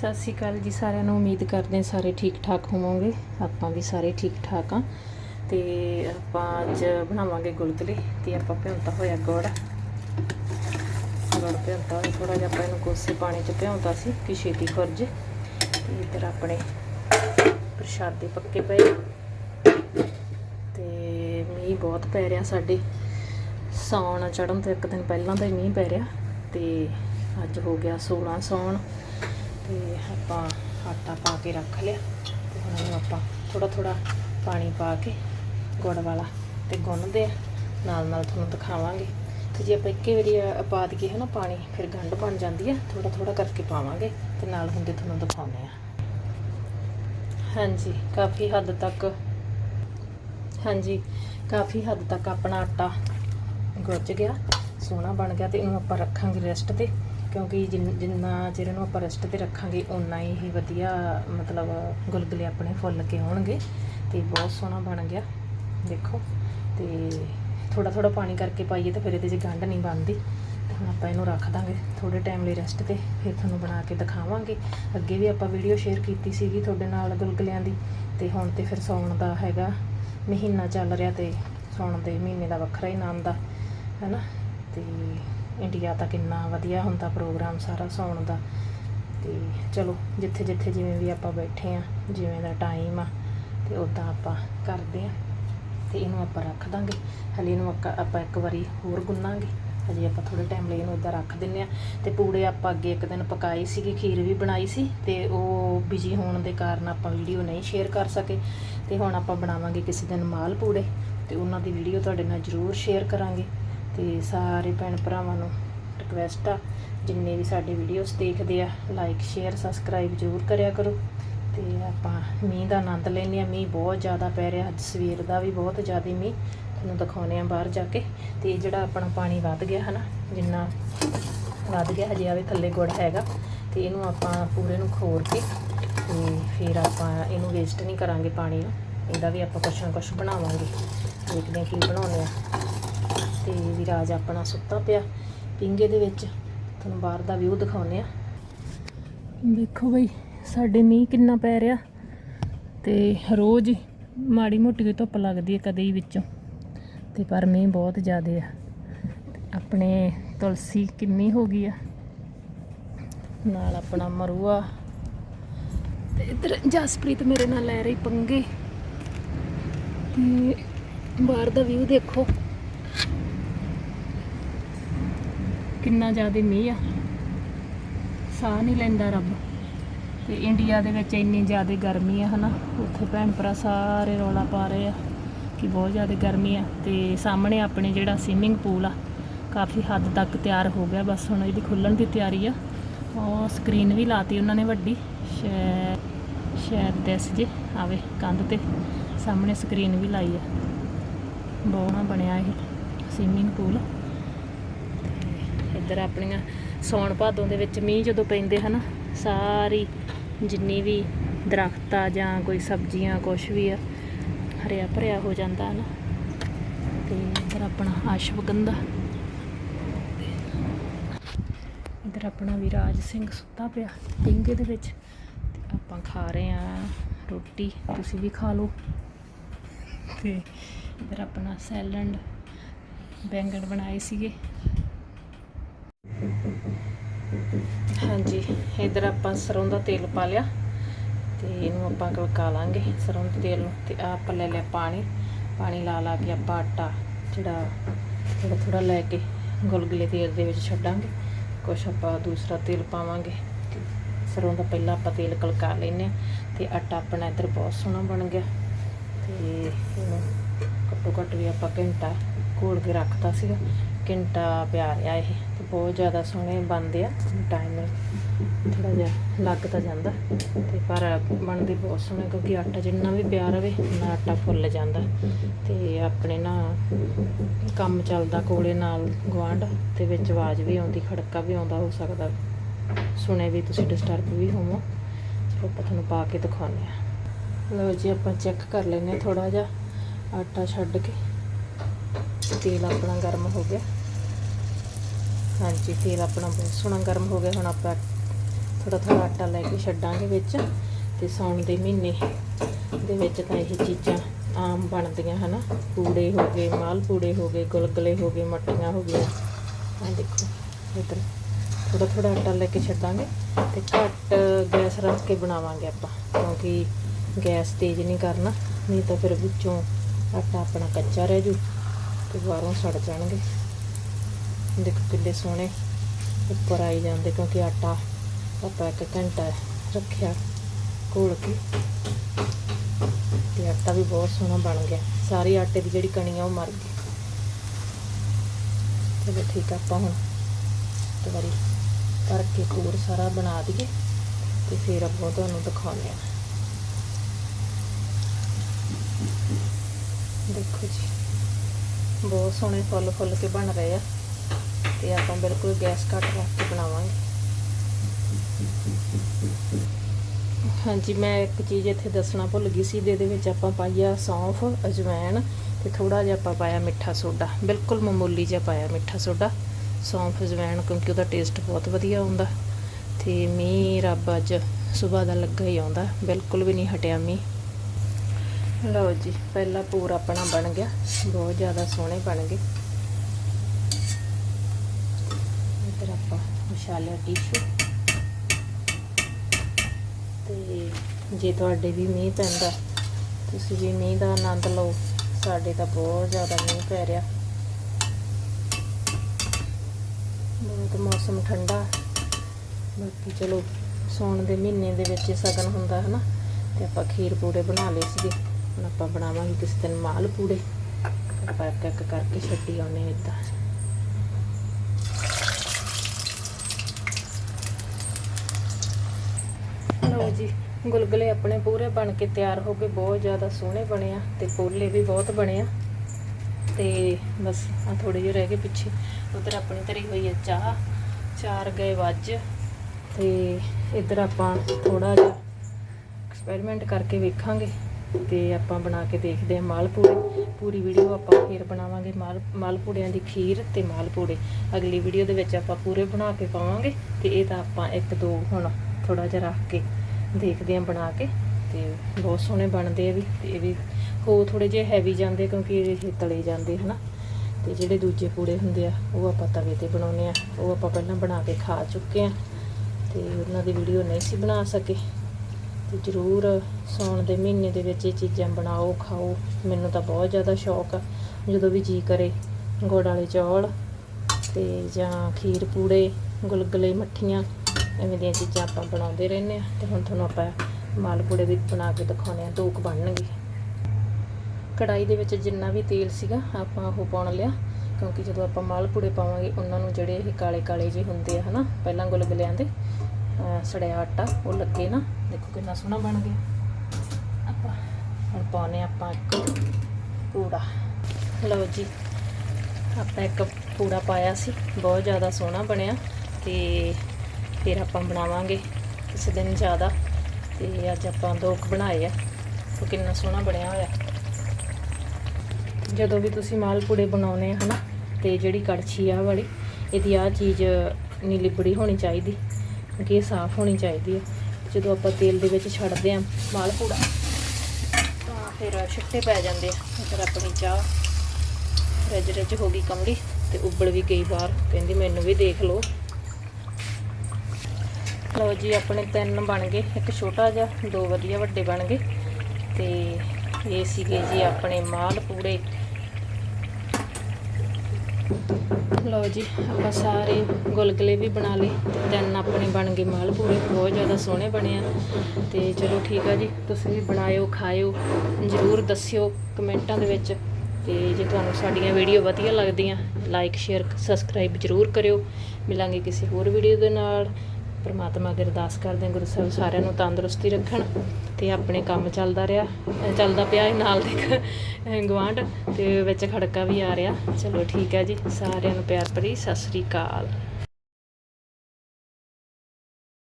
ਸਤਿ ਸ਼੍ਰੀ ਅਕਾਲ ਜੀ ਸਾਰਿਆਂ ਨੂੰ। ਉਮੀਦ ਕਰਦੇ ਹਾਂ ਸਾਰੇ ਠੀਕ ਠਾਕ ਹੋਵੋਗੇ। ਆਪਾਂ ਵੀ ਸਾਰੇ ਠੀਕ ਠਾਕ ਆ ਤੇ ਆਪਾਂ ਅੱਜ ਬਣਾਵਾਂਗੇ ਗੁਲਗੁਲੇ ਤੇ ਆਪਾਂ ਭਿਉਂਤਾ ਹੋਇਆ ਗੁੜ। ਗੁੜ ਭਿਉਂਤਾ ਹੋਇਆ ਥੋੜਾ ਜਿਹਾ ਆਪਾਂ ਇਹਨੂੰ ਕੋਸੇ ਪਾਣੀ 'ਚ ਭਿਉਂਤਾ ਸੀ, ਕਿ ਛੇਤੀ ਖੁਰਜ। ਤੇ ਇੱਧਰ ਆਪਣੇ ਪ੍ਰਸ਼ਾਦੇ ਪੱਕੇ ਪਏ। ਤੇ ਮੀਂਹ ਬਹੁਤ ਪੈ ਰਿਹਾ ਸਾਡੇ। ਸੌਣ ਚੜਨ ਤੋਂ ਇੱਕ ਦਿਨ ਪਹਿਲਾਂ ਦਾ ਹੀ ਮੀਂਹ ਪੈ ਰਿਹਾ। ਤੇ ਅੱਜ ਹੋ ਗਿਆ 16 ਸੌਣ ਤੇ ਆਪਾਂ ਆਟਾ ਪਾ ਕੇ ਰੱਖ ਲਿਆ ਤੇ ਹੁਣ ਇਹਨੂੰ ਆਪਾਂ ਥੋੜਾ ਥੋੜਾ ਪਾਣੀ ਪਾ ਕੇ ਗੁੜ ਵਾਲਾ ਤੇ ਗੁੰਨਦੇ ਆ ਨਾਲ ਨਾਲ ਤੁਹਾਨੂੰ ਦਿਖਾਵਾਂਗੇ। ਤੇ ਜੇ ਆਪਾਂ ਇੱਕੇ ਵਾਰੀ ਪਾ ਦਈਏ ਹੈ ਨਾ ਪਾਣੀ, ਫਿਰ ਗੰਢ ਬਣ ਜਾਂਦੀ ਆ। ਥੋੜਾ ਥੋੜਾ ਕਰਕੇ ਪਾਵਾਂਗੇ ਤੇ ਨਾਲ ਹੁੰਦੇ ਤੁਹਾਨੂੰ ਦਿਖਾਉਂਦੇ ਆ ਹਾਂਜੀ, ਕਾਫੀ ਹੱਦ ਤੱਕ, ਹਾਂਜੀ, ਕਾਫੀ ਹੱਦ ਤੱਕ ਆਪਣਾ ਆਟਾ ਗੁੱਝ ਗਿਆ, ਸੋਹਣਾ ਬਣ ਗਿਆ ਤੇ ਇਹਨੂੰ ਆਪਾਂ ਰੱਖਾਂਗੇ ਰੈਸਟ ਤੇ। ਕਿਉਂਕਿ ਜਿੰਨ- ਜਿੰਨਾ ਚਿਰ ਇਹਨੂੰ ਆਪਾਂ ਰੈਸਟ ਤੇ ਰੱਖਾਂਗੇ ਉਨਾ ਹੀ ਵਧੀਆ, ਮਤਲਬ ਗੁਲਗੁਲੇ ਆਪਣੇ ਫੁੱਲ ਕੇ ਆਉਣਗੇ ਤੇ ਬਹੁਤ ਸੋਹਣਾ ਬਣ ਗਿਆ, ਦੇਖੋ। ਤੇ ਥੋੜਾ ਥੋੜਾ ਪਾਣੀ ਕਰਕੇ ਪਾਈਏ ਤਾਂ ਫਿਰ ਇਹਦੇ 'ਚ ਗੰਢ ਨਹੀਂ ਬਣਦੀ। ਤੇ ਹੁਣ ਆਪਾਂ ਇਹਨੂੰ ਰੱਖ ਦਾਂਗੇ ਥੋੜੇ ਟਾਈਮ ਲਈ ਰੈਸਟ ਤੇ, ਫਿਰ ਤੁਹਾਨੂੰ ਬਣਾ ਕੇ ਦਿਖਾਵਾਂਗੇ। ਅੱਗੇ ਵੀ ਆਪਾਂ ਵੀਡੀਓ ਸ਼ੇਅਰ ਕੀਤੀ ਸੀਗੀ ਤੁਹਾਡੇ ਨਾਲ ਗੁਲਗੁਲਿਆਂ ਦੀ, ਤੇ ਹੁਣ ਤੇ ਫਿਰ ਸੌਣ ਦਾ ਹੈਗਾ, ਮਹੀਨਾ ਚੱਲ ਰਿਹਾ ਤੇ ਸੌਣ ਦੇ ਮਹੀਨੇ ਦਾ ਵੱਖਰਾ ਹੀ ਨਾਮ ਦਾ, ਹੈਨਾ? ਤੇ ਇੰਡੀਆ ਤਾਂ ਕਿੰਨਾ ਵਧੀਆ ਹੁੰਦਾ ਪ੍ਰੋਗਰਾਮ ਸਾਰਾ ਸੌਣ ਦਾ। ਤੇ ਚਲੋ, ਜਿੱਥੇ ਜਿੱਥੇ ਜਿਵੇਂ ਵੀ ਆਪਾਂ ਬੈਠੇ ਆ, ਜਿਵੇਂ ਦਾ ਟਾਈਮ ਆ, ਤੇ ਉਦਾਂ ਆਪਾਂ ਕਰਦੇ ਆ। ਤੇ ਇਹਨੂੰ ਆਪਾਂ ਰੱਖ ਦਾਂਗੇ। ਹਲੇ ਇਹਨੂੰ ਆਪਾਂ- ਆਪਾਂ ਇੱਕ ਵਾਰੀ ਹੋਰ ਗੁੰਨਾਂਗੇ। ਹਜੇ ਆਪਾਂ ਥੋੜੇ ਟਾਈਮ ਲਈ ਇਹਨੂੰ ਇਦਾਂ ਰੱਖ ਦਿੰਨੇ ਆ। ਤੇ ਪੂੜੇ ਆਪਾਂ ਅੱਗੇ ਇੱਕ ਦਿਨ ਪਕਾਏ ਸੀਗੀ, ਖੀਰ ਵੀ ਬਣਾਈ ਸੀ, ਤੇ ਉਹ ਬਿਜ਼ੀ ਹੋਣ ਦੇ ਕਾਰਨ ਆਪਾਂ ਵੀਡੀਓ ਨਹੀਂ ਸ਼ੇਅਰ ਕਰ ਸਕੇ। ਤੇ ਹੁਣ ਆਪਾਂ ਬਣਾਵਾਂਗੇ ਕਿਸੇ ਦਿਨ ਮਾਲ ਪੂੜੇ, ਤੇ ਉਹਨਾਂ ਦੀ ਵੀਡੀਓ ਤੁਹਾਡੇ ਨਾਲ ਜ਼ਰੂਰ ਸ਼ੇਅਰ ਕਰਾਂਗੇ। ਤੇ ਸਾਰੇ ਭੈਣ ਭਰਾਵਾਂ ਨੂੰ ਰਿਕਵੈਸਟ ਆ, ਜਿੰਨੇ ਵੀ ਸਾਡੇ ਵੀਡੀਓਜ਼ ਦੇਖਦੇ ਆ ਲਾਈਕ ਸ਼ੇਅਰ ਸਬਸਕ੍ਰਾਈਬ ਜ਼ਰੂਰ ਕਰਿਆ ਕਰੋ। ਤੇ ਆਪਾਂ ਮੀਂਹ ਦਾ ਆਨੰਦ ਲੈਂਦੇ ਆ, ਮੀਂਹ ਬਹੁਤ ਜ਼ਿਆਦਾ ਪੈ ਰਿਹਾ, ਅੱਜ ਸਵੇਰ ਦਾ ਵੀ ਬਹੁਤ ਜ਼ਿਆਦਾ ਮੀਂਹ, ਤੁਹਾਨੂੰ ਦਿਖਾਉਨੇ ਆ ਬਾਹਰ ਜਾ ਕੇ। ਤੇ ਜਿਹੜਾ ਆਪਣਾ ਪਾਣੀ ਵੱਧ ਗਿਆ ਹਨਾ, ਜਿੰਨਾ ਵੱਧ ਗਿਆ, ਹਜੇ ਆਵੇ ਥੱਲੇ ਗੁੜ ਹੈਗਾ। ਤੇ ਇਹਨੂੰ ਆਪਾਂ ਪੂਰੇ ਨੂੰ ਖੋਰ ਕੇ ਤੇ ਫਿਰ ਆਪਾਂ ਇਹਨੂੰ ਵੇਸਟ ਨਹੀਂ ਕਰਾਂਗੇ ਪਾਣੀ ਨੂੰ, ਇਹਦਾ ਵੀ ਆਪਾਂ ਕੁਛ ਨਾ ਕੁਛ ਬਣਾਵਾਂਗੇ। ਦੇਖਦੇ ਹਾਂ ਕੀ ਬਣਾਉਂਦੇ ਆ। ਤੇ ਵਿਰਾਜ ਆਪਣਾ ਸੁੱਤਾ ਪਿਆ, ਪਿੰਗੇ ਦੇ ਵਿੱਚ। ਤੁਹਾਨੂੰ ਬਾਹਰ ਦਾ ਵਿਊ ਦਿਖਾਉਂਦੇ ਆ ਦੇਖੋ ਬਈ, ਸਾਡੇ ਮੀਂਹ ਕਿੰਨਾ ਪੈ ਰਿਹਾ ਤੇ ਰੋਜ਼ ਹੀ ਮਾੜੀ ਮੋਟੀ ਧੁੱਪ ਲੱਗਦੀ ਹੈ ਕਦੇ ਹੀ ਵਿੱਚੋਂ। ਤੇ ਪਰ ਮੀਂਹ ਬਹੁਤ ਜ਼ਿਆਦਾ ਆ। ਆਪਣੇ ਤੁਲਸੀ ਕਿੰਨੀ ਹੋ ਗਈ ਆ। ਨਾਲ ਆਪਣਾ ਮਰੂਆ। ਤੇ ਇਧਰ ਜਸਪ੍ਰੀਤ ਮੇਰੇ ਨਾਲ ਲੈ ਰਹੀ ਪੰਗੇ। ਤੇ ਬਾਹਰ ਦਾ ਵਿਊ ਦੇਖੋ। ਕਿੰਨਾ ਜ਼ਿਆਦਾ ਮੀਂਹ ਆ। ਸਾਹ ਨਹੀਂ ਲੈਂਦਾ ਰੱਬ। ਤੇ ਇੰਡੀਆ ਦੇ ਵਿੱਚ ਇੰਨੀ ਜ਼ਿਆਦਾ ਗਰਮੀ ਆ ਹਨਾ। ਉੱਥੇ ਭੈਣ ਭਰਾ ਸਾਰੇ ਰੌਲਾ ਪਾ ਰਹੇ ਆ ਕਿ ਬਹੁਤ ਜ਼ਿਆਦਾ ਗਰਮੀ ਆ। ਤੇ ਸਾਹਮਣੇ ਆਪਣੇ ਜਿਹੜਾ ਸਵਿਮਿੰਗ ਪੂਲ ਆ, ਕਾਫੀ ਹੱਦ ਤੱਕ ਤਿਆਰ ਹੋ ਗਿਆ। ਬਸ ਹੁਣ ਇਹਦੀ ਖੁੱਲਣ ਦੀ ਤਿਆਰੀ ਆ। ਉਹ ਸਕਰੀਨ ਵੀ ਲਾਤੀ ਉਹਨਾਂ ਨੇ ਵੱਡੀ। ਸ਼ਾਇਦ ਸ਼ਾਇਦ ਦਿਸ ਜੇ, ਆਵੇ, ਕੰਧ ਤੇ। ਸਾਹਮਣੇ ਸਕਰੀਨ ਵੀ ਲਾਈ ਆ। ਬਹੁਤ ਬਣਿਆ ਇਹ ਸਵਿਮਿੰਗ ਪੂਲ ਇੱਧਰ ਆਪਣੀਆਂ ਸੌਣ ਭਾਦੋਂ ਦੇ ਵਿੱਚ ਮੀਂਹ ਜਦੋਂ ਪੈਂਦੇ ਹਨ, ਸਾਰੀ ਜਿੰਨੀ ਵੀ ਦਰਖਤ ਆ ਜਾਂ ਕੋਈ ਸਬਜ਼ੀਆਂ, ਕੁਛ ਵੀ ਆ, ਹਰਿਆ ਭਰਿਆ ਹੋ ਜਾਂਦਾ ਹੈ ਨਾ ਤੇ ਇੱਧਰ ਆਪਣਾ ਆਸ਼ਵਗੰਧਾ ਇੱਧਰ ਆਪਣਾ ਵਿਰਾਜ ਸਿੰਘ ਸੁੱਤਾ ਪਿਆ ਪਿੰਗੇ ਦੇ ਵਿੱਚ, ਤੇ ਆਪਾਂ ਖਾ ਰਹੇ ਆ ਰੋਟੀ, ਤੁਸੀਂ ਵੀ ਖਾ ਲਓ। ਤੇ ਇੱਧਰ ਆਪਣਾ ਸੈਲਡ ਬੈਂਗਣ ਬਣਾਏ ਸੀਗੇ। ਹਾਂਜੀ, ਇਧਰ ਆਪਾਂ ਸਰੋਂ ਦਾ ਤੇਲ ਪਾ ਲਿਆ ਤੇ ਇਹਨੂੰ ਆਪਾਂ ਗਲਕਾ ਲਾਂਗੇ ਸਰੋਂ ਦੇ ਤੇਲ ਨੂੰ ਤੇ ਆਹ ਆਪਾਂ ਲੈ ਲਿਆ ਪਾਣੀ। ਪਾਣੀ ਲਾ ਲਾ ਕੇ ਆਪਾਂ ਆਟਾ ਜਿਹੜਾ ਥੋੜਾ ਥੋੜਾ ਲੈ ਕੇ ਗੁਲਗੁਲੇ ਤੇਲ ਦੇ ਵਿੱਚ ਛੱਡਾਂਗੇ। ਕੁਛ ਆਪਾਂ ਦੂਸਰਾ ਤੇਲ ਪਾਵਾਂਗੇ ਤੇ ਸਰੋਂ ਦਾ ਪਹਿਲਾਂ ਆਪਾਂ ਤੇਲ ਗਲਕਾ ਲੈਨੇ ਆ ਤੇ ਆਟਾ ਆਪਣਾ ਇੱਧਰ ਬਹੁਤ ਸੋਹਣਾ ਬਣ ਗਿਆ। ਤੇ ਇਹਨੂੰ ਘੱਟੋ ਘੱਟ ਵੀ ਆਪਾਂ ਘੰਟਾ ਘੋਲ ਕੇ ਰੱਖਤਾ ਸੀਗਾ। ਘੰਟਾ ਪਿਆ ਰਿਹਾ ਇਹ ਤੇ ਬਹੁਤ ਜ਼ਿਆਦਾ ਸੋਹਣੇ ਬਣਦੇ ਆ ਟਾਈਮ ਥੋੜਾ ਜਿਹਾ ਲੱਗ ਤਾਂ ਜਾਂਦਾ ਤੇ ਪਰ ਬਣਦੇ ਬਹੁਤ ਸੋਹਣੇ ਕਿਉਂਕਿ ਆਟਾ ਜਿੰਨਾ ਵੀ ਪਿਆ ਰਵੇ ਨਾ ਆਟਾ ਫੁੱਲ ਜਾਂਦਾ। ਤੇ ਆਪਣੇ ਨਾ ਕੰਮ ਚੱਲਦਾ ਕੋਲੇ ਨਾਲ ਗਵਾਂਢ ਤੇ ਵਿੱਚ ਆਵਾਜ਼ ਵੀ ਆਉਂਦੀ, ਖੜਕਾ ਵੀ ਆਉਂਦਾ, ਹੋ ਸਕਦਾ ਸੁਣੇ ਵੀ ਤੁਸੀਂ ਡਿਸਟਰਬ ਵੀ ਹੋਵੋ। ਚਲੋ ਆਪਾਂ ਤੁਹਾਨੂੰ ਪਾ ਕੇ ਦਿਖਾਉਂਦੇ ਆ ਲਓ ਜੀ, ਆਪਾਂ ਚੈੱਕ ਕਰ ਲੈਨੇ ਥੋੜਾ ਜਿਹਾ ਆਟਾ ਛੱਡ ਕੇ। ਤੇਲ ਆਪਣਾ ਗਰਮ ਹੋ ਗਿਆ। ਹਾਂਜੀ, ਤੇਲ ਆਪਣਾ ਬਹੁਤ ਸੋਹਣਾ ਗਰਮ ਹੋ ਗਿਆ, ਹੁਣ ਆਪਾਂ ਥੋੜਾ ਥੋੜਾ ਆਟਾ ਲੈ ਕੇ ਛੱਡਾਂਗੇ ਵਿੱਚ ਤੇ ਸੌਣ ਦੇ ਮਹੀਨੇ ਦੇ ਵਿੱਚ ਤਾਂ ਇਹ ਚੀਜ਼ਾਂ ਆਮ ਬਣਦੀਆਂ, ਹਨਾ? ਪੂੜੇ ਹੋ ਗਏ, ਮਾਲ ਪੂੜੇ ਹੋ ਗਏ, ਗੁਲਗੁਲੇ ਹੋ ਗਏ, ਮੱਠੀਆਂ ਹੋ ਗਈਆਂ। ਆਹ ਦੇਖੋ, ਇੱਧਰ ਥੋੜਾ ਥੋੜਾ ਆਟਾ ਲੈ ਕੇ ਛੱਡਾਂਗੇ ਤੇ ਘੱਟ ਗੈਸ ਰੱਖ ਕੇ ਬਣਾਵਾਂਗੇ ਆਪਾਂ, ਕਿਉਂਕਿ ਗੈਸ ਤੇਜ਼ ਨਹੀਂ ਕਰਨਾ, ਨਹੀਂ ਤਾਂ ਫਿਰ ਵਿੱਚੋਂ ਆਟਾ ਆਪਣਾ ਕੱਚਾ ਰਹਿ ਜੂ ਤੇ ਬਾਹਰੋਂ ਸੜ ਜਾਣਗੇ। ਦੇਖੋ ਕਿੰਨੇ ਸੋਹਣੇ ਉੱਪਰ ਆਈ ਜਾਂਦੇ ਕਿਉਂਕਿ ਆਟਾ ਆਪਾਂ ਇੱਕ ਘੰਟਾ ਰੱਖਿਆ ਘੋਲ ਕੇ। ਤੇ ਆਟਾ ਵੀ ਬਹੁਤ ਸੋਹਣਾ ਬਣ ਗਿਆ। ਸਾਰੀ ਆਟੇ ਦੀ ਜਿਹੜੀ ਕਣੀ ਆ ਉਹ ਮਰ ਗਈ। ਚਲੋ ਠੀਕ ਆ ਆਪਾਂ ਹੁਣ ਇੱਕ ਵਾਰੀ ਕਰਕੇ ਕੂਰ ਸਾਰਾ ਬਣਾ ਦਈਏ ਤੇ ਫਿਰ ਆਪਾਂ ਤੁਹਾਨੂੰ ਦਿਖਾਉਂਦੇ ਆ। ਦੇਖੋ ਜੀ, ਬਹੁਤ ਸੋਹਣੇ ਫੁੱਲ ਫੁੱਲ ਕੇ ਬਣ ਰਹੇ ਆ। ਤੇ ਆਪਾਂ ਬਿਲਕੁਲ ਗੈਸ ਘੱਟ ਰੱਖ ਕੇ ਬਣਾਵਾਂਗੇ। ਹਾਂਜੀ, ਮੈਂ ਇੱਕ ਚੀਜ਼ ਇੱਥੇ ਦੱਸਣਾ ਭੁੱਲ ਗਈ ਸੀ ਦੇ ਦੇ ਵਿੱਚ ਆਪਾਂ ਪਾਈਆ ਸੌਂਫ ਅਜਵਾਇਣ ਤੇ ਥੋੜਾ ਜਿਹਾ ਆਪਾਂ ਪਾਇਆ ਮਿੱਠਾ ਸੋਡਾ। ਬਿਲਕੁਲ ਮਾਮੂਲੀ ਜਿਹਾ ਪਾਇਆ ਮਿੱਠਾ ਸੋਡਾ। ਸੌਂਫ ਅਜਵਾਇਣ ਕਿਉਂਕਿ ਉਹਦਾ ਟੇਸਟ ਬਹੁਤ ਵਧੀਆ ਹੁੰਦਾ ਤੇ ਮੀਂਹ ਰੱਬ ਅੱਜ ਸਵੇਰ ਦਾ ਲੱਗਾ ਹੀ ਆਉਂਦਾ। ਬਿਲਕੁਲ ਵੀ ਨਹੀਂ ਹਟਿਆ ਮੀਂਹ। ਲਓ ਜੀ, ਪਹਿਲਾ ਪੂਰ ਆਪਣਾ ਬਣ ਗਿਆ। ਬਹੁਤ ਜ਼ਿਆਦਾ ਸੋਹਣੇ ਬਣ ਗਏ। ਫਿਰ ਆਪਾਂ ਵਿਛਾ ਲਿਆ ਟਿਸ਼ੂ ਤੇ ਜੇ ਤੁਹਾਡੇ ਵੀ ਮੀਂਹ ਪੈਂਦਾ, ਤੁਸੀਂ ਵੀ ਮੀਂਹ ਦਾ ਆਨੰਦ ਲਓ। ਸਾਡੇ ਤਾਂ ਬਹੁਤ ਜ਼ਿਆਦਾ ਮੀਂਹ ਪੈ ਰਿਹਾ। ਬਹੁਤ ਮੌਸਮ ਠੰਡਾ। ਬਾਕੀ ਚਲੋ, ਸੌਣ ਦੇ ਮਹੀਨੇ ਦੇ ਵਿੱਚ ਸਗਨ ਹੁੰਦਾ ਹੈ ਨਾ ਤੇ ਆਪਾਂ ਖੀਰ ਪੂੜੇ ਬਣਾ ਲਏ ਸੀਗੇ। ਹੁਣ ਆਪਾਂ ਬਣਾਵਾਂਗੇ ਕਿਸੇ ਦਿਨ ਮਾਲ ਪੂੜੇ। ਆਪਾਂ ਇੱਕ ਇੱਕ ਕਰਕੇ ਛੱਡੀ ਆਉਨੇ ਇਦਾਂ ਲਓ ਜੀ ਗੁਲਗੁਲੇ ਆਪਣੇ ਪੂਰੇ ਬਣ ਕੇ ਤਿਆਰ ਹੋ ਗਏ ਬਹੁਤ ਜ਼ਿਆਦਾ ਸੋਹਣੇ ਬਣੇ ਆ ਤੇ ਪੋਲੇ ਵੀ ਬਹੁਤ ਬਣੇ ਆ। ਤੇ ਬਸ ਆ ਥੋੜੇ ਜਿਹੇ ਰਹਿ ਗਏ ਪਿੱਛੇ। ਉਧਰ ਆਪਣੀ ਧਰੀ ਹੋਈ ਹੈ ਚਾਹ, ਚਾਰ ਗਏ ਵੱਜ। ਤੇ ਇੱਧਰ ਆਪਾਂ ਥੋੜਾ ਜਿਹਾ ਐਕਸਪੈਰੀਮੈਂਟ ਕਰਕੇ ਵੇਖਾਂਗੇ ਤੇ ਆਪਾਂ ਬਣਾ ਕੇ ਦੇਖਦੇ ਹਾਂ ਮਾਲਪੂੜੇ। ਪੂਰੀ ਵੀਡੀਓ ਆਪਾਂ ਫੇਰ ਬਣਾਵਾਂਗੇ ਮਾਲ, ਮਾਲਪੂੜਿਆਂ ਦੀ ਖੀਰ ਤੇ ਮਾਲਪੂੜੇ। ਅਗਲੀ ਵੀਡੀਓ ਦੇ ਵਿੱਚ ਆਪਾਂ ਪੂਰੇ ਬਣਾ ਕੇ ਪਾਵਾਂਗੇ ਤੇ ਇਹ ਤਾਂ ਆਪਾਂ ਇੱਕ ਦੋ ਹੁਣ ਥੋੜਾ ਜਿਹਾ ਰੱਖ ਕੇ ਦੇਖਦੇ ਹਾਂ ਬਣਾ ਕੇ ਤੇ ਬਹੁਤ ਸੋਹਣੇ ਬਣਦੇ ਆ ਵੀ ਤੇ ਇਹ ਵੀ ਹੋ ਥੋੜੇ ਜਿਹੇ ਹੈਵੀ ਜਾਂਦੇ ਕਿਉਂਕਿ ਇਹ ਤਲੇ ਜਾਂਦੇ ਹਨਾ? ਤੇ ਜਿਹੜੇ ਦੂਜੇ ਪੂੜੇ ਹੁੰਦੇ ਆ, ਉਹ ਆਪਾਂ ਤਵੇ ਤੇ ਬਣਾਉਨੇ ਆ। ਉਹ ਆਪਾਂ ਪਹਿਲਾਂ ਬਣਾ ਕੇ ਖਾ ਚੁੱਕੇ ਆ ਤੇ ਉਹਨਾਂ ਦੀ ਵੀਡੀਓ ਨਹੀਂ ਸੀ ਬਣਾ ਸਕੇ। ਤੇ ਜ਼ਰੂਰ ਸੌਣ ਦੇ ਮਹੀਨੇ ਦੇ ਵਿੱਚ ਇਹ ਚੀਜ਼ਾਂ ਬਣਾਓ, ਖਾਓ। ਮੈਨੂੰ ਤਾਂ ਬਹੁਤ ਜ਼ਿਆਦਾ ਸ਼ੌਕ ਆ। ਜਦੋਂ ਵੀ ਜੀ ਕਰੇ, ਗੁੜ ਵਾਲੇ ਚੌਲ ਤੇ ਜਾਂ ਖੀਰ ਪੂੜੇ, ਗੁਲਗੁਲੇ, ਮੱਠੀਆਂ ਐਵੇਂ ਦੀਆਂ ਚੀਜ਼ਾਂ ਆਪਾਂ ਬਣਾਉਂਦੇ ਰਹਿੰਦੇ ਆ ਤੇ ਹੁਣ ਤੁਹਾਨੂੰ ਆਪਾਂ ਮਾਲ ਪੂੜੇ ਵੀ ਬਣਾ ਕੇ ਦਿਖਾਉਣੇ ਆ ਦੋ ਕੁ ਬਣਨਗੇ। ਕੜਾਈ ਦੇ ਵਿੱਚ ਜਿੰਨਾ ਵੀ ਤੇਲ ਸੀਗਾ ਆਪਾਂ ਉਹ ਪਾਉਣ ਲਿਆ, ਕਿਉਂਕਿ ਜਦੋਂ ਆਪਾਂ ਮਾਲਪੂੜੇ ਪਾਵਾਂਗੇ, ਉਹਨਾਂ ਨੂੰ ਜਿਹੜੇ ਇਹ ਕਾਲੇ ਕਾਲੇ ਜਿਹੇ ਹੁੰਦੇ ਆ, ਹਨਾ, ਪਹਿਲਾਂ ਗੁਲਗੁਲਿਆਂ ਦੇ ਸੜਿਆ ਆਟਾ, ਉਹ ਲੱਗੇ ਨਾ, ਦੇਖੋ ਕਿੰਨਾ ਸੋਹਣਾ ਬਣ ਗਿਆ। ਆਪਾਂ ਹੁਣ ਪਾਉਨੇ ਆਪਾਂ ਇੱਕ ਪੂੜਾ। ਲਓ ਜੀ, ਆਪਾਂ ਇੱਕ ਪੂੜਾ ਪਾਇਆ ਸੀ, ਬਹੁਤ ਜ਼ਿਆਦਾ ਸੋਹਣਾ ਬਣਿਆ ਤੇ ਫਿਰ ਆਪਾਂ ਬਣਾਵਾਂਗੇ ਕਿਸੇ ਦਿਨ ਜ਼ਿਆਦਾ। ਤੇ ਅੱਜ ਆਪਾਂ ਦੋ ਕੁ ਬਣਾਏ ਆ। ਤੇ ਕਿੰਨਾ ਸੋਹਣਾ ਬਣਿਆ ਹੋਇਆ। ਜਦੋਂ ਵੀ ਤੁਸੀਂ ਮਾਲਪੂੜੇ ਬਣਾਉਨੇ ਆ, ਹਨਾ, ਤੇ ਜਿਹੜੀ ਕੜਛੀ ਆ ਵਾਲੀ, ਇਹਦੀ ਆ ਚੀਜ਼ ਨਹੀਂ ਲਿਬੜੀ ਹੋਣੀ ਚਾਹੀਦੀ, ਕਿਉਂਕਿ ਇਹ ਸਾਫ਼ ਹੋਣੀ ਚਾਹੀਦੀ ਹੈ ਜਦੋਂ ਆਪਾਂ ਤੇਲ ਦੇ ਵਿੱਚ ਛੱਡਦੇ ਆ ਮਾਲਪੂੜਾ ਤਾਂ ਫਿਰ ਛਿੱਟੇ ਪੈ ਜਾਂਦੇ ਆ। ਫਿਰ ਆਪਣੀ ਚਾਹ ਰਜ ਰਜ ਹੋ ਗਈ ਕਮੜੀ ਤੇ ਉੱਬਲ ਵੀ ਗਈ ਬਾਹਰ, ਕਹਿੰਦੀ ਮੈਨੂੰ ਵੀ ਦੇਖ ਲਓ। ਲਓ ਜੀ, ਆਪਣੇ ਤਿੰਨ ਬਣ ਗਏ। ਇੱਕ ਛੋਟਾ ਜਿਹਾ, ਦੋ ਵਧੀਆ, ਵੱਡੇ ਬਣ ਗਏ। ਤੇ ਇਹ ਸੀਗੇ ਜੀ ਆਪਣੇ ਮਾਲ ਪੂੜੇ। ਲਓ ਜੀ, ਆਪਾਂ ਸਾਰੇ ਗੁਲਗੁਲੇ ਵੀ ਬਣਾ ਲਏ। ਤੇ ਤਿੰਨ ਆਪਣੇ ਬਣ ਗਏ ਮਾਲ ਪੂੜੇ, ਬਹੁਤ ਜ਼ਿਆਦਾ ਸੋਹਣੇ ਬਣੇ ਆ। ਤੇ ਚਲੋ ਠੀਕ ਆ ਜੀ, ਤੁਸੀਂ ਵੀ ਬਣਾਇਓ, ਖਾਇਓ, ਜਰੂਰ ਦੱਸਿਓ ਕਮੈਂਟਾਂ ਦੇ ਵਿੱਚ। ਤੇ ਜੇ ਤੁਹਾਨੂੰ ਸਾਡੀਆਂ ਵੀਡੀਓ ਵਧੀਆ ਲੱਗਦੀਆਂ ਲਾਈਕ ਸ਼ੇਅਰ ਸਬਸਕ੍ਰਾਈਬ ਜਰੂਰ ਕਰਿਓ। ਮਿਲਾਂਗੇ ਕਿਸੇ ਹੋਰ ਵੀਡੀਓ ਦੇ ਨਾਲ। ਪਰਮਾਤਮਾ ਅੱਗੇ ਅਰਦਾਸ ਕਰਦੇ ਹਾਂ, ਗੁਰੂ ਸਾਹਿਬ ਸਾਰਿਆਂ ਨੂੰ ਤੰਦਰੁਸਤੀ ਰੱਖਣ ਤੇ ਆਪਣੇ ਕੰਮ ਚੱਲਦਾ ਰਿਹਾ ਚੱਲਦਾ ਪਿਆ ਇਹ ਨਾਲ ਦੇ ਗਵਾਂਢ ਤੇ ਵਿੱਚ ਖੜਕਾ ਵੀ ਆ ਰਿਹਾ। ਚਲੋ ਠੀਕ ਹੈ ਜੀ, ਸਾਰਿਆਂ ਨੂੰ ਪਿਆਰ ਭਰੀ ਸਤਿ ਸ੍ਰੀ ਅਕਾਲ।